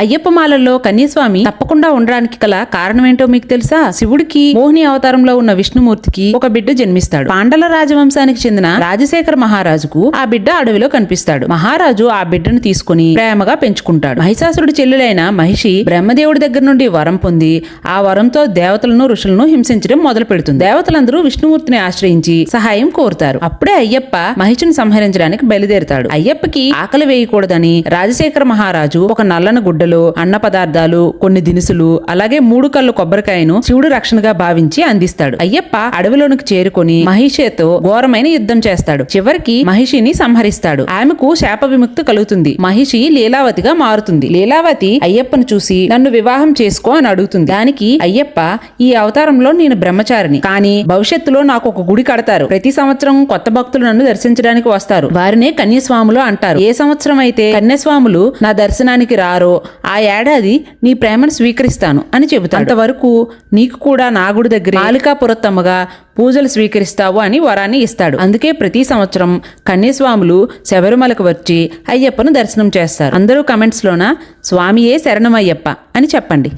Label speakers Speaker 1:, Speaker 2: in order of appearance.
Speaker 1: అయ్యప్ప మాలల్లో కన్యస్వామి తప్పకుండా ఉండడానికి గల కారణం ఏంటో మీకు తెలుసా? శివుడికి మోహిని అవతారంలో ఉన్న విష్ణుమూర్తికి ఒక బిడ్డ జన్మిస్తాడు. పాండల రాజవంశానికి చెందిన రాజశేఖర మహారాజుకు ఆ బిడ్డ అడవిలో కనిపిస్తాడు. మహారాజు ఆ బిడ్డను తీసుకుని ప్రేమగా పెంచుకుంటాడు. మహిషాసురుడి చెల్లెలైన మహిషి బ్రహ్మదేవుడి దగ్గర నుండి వరం పొంది ఆ వరంతో దేవతలను ఋషులను హింసించడం మొదలు పెడుతుంది. దేవతలందరూ విష్ణుమూర్తిని ఆశ్రయించి సహాయం కోరుతారు. అప్పుడే అయ్యప్ప మహిషిని సంహరించడానికి బయలుదేరుతాడు. అయ్యప్పకి ఆకలి వేయకూడదని రాజశేఖర మహారాజు ఒక నల్లని గుడ్డలో అన్న పదార్థాలు కొన్ని దినుసులు అలాగే మూడు కళ్ళు కొబ్బరికాయను శివుడు రక్షణగా భావించి అందిస్తాడు. అయ్యప్ప అడవిలోనికి చేరుకొని మహిషితో ఘోరమైన యుద్ధం చేస్తాడు. చివరికి మహిషిని సంహరిస్తాడు. ఆమెకు శాప విముక్తి కలుగుతుంది. మహిషి లీలావతిగా మారుతుంది. లీలావతి అయ్యప్పను చూసి నన్ను వివాహం చేసుకో అని అడుగుతుంది. దానికి అయ్యప్ప ఈ అవతారంలో నేను బ్రహ్మచారిని. కానీ భవిష్యత్తులో నాకు ఒక గుడి కడతారు. ప్రతి సంవత్సరం కొత్త భక్తులు నన్ను దర్శించడానికి వస్తారు. వారినే కన్యస్వాములు అంటారు. ఏ సంవత్సరం అయితే కన్యస్వాములు నా దర్శనానికి రారో ఆ ఏడాది నీ ప్రేమను స్వీకరిస్తాను అని చెబుతాడు. అంతవరకు నీకు కూడా నాగుడి దగ్గర మాలికాపురత్తమ్మగా పూజలు స్వీకరిస్తావు అని వరాన్ని ఇస్తాడు. అందుకే ప్రతి సంవత్సరం కన్యస్వాములు శబరిమలకు వచ్చి అయ్యప్పను దర్శనం చేస్తారు. అందరూ కమెంట్స్లోన స్వామియే శరణమయ్యప్ప అని చెప్పండి.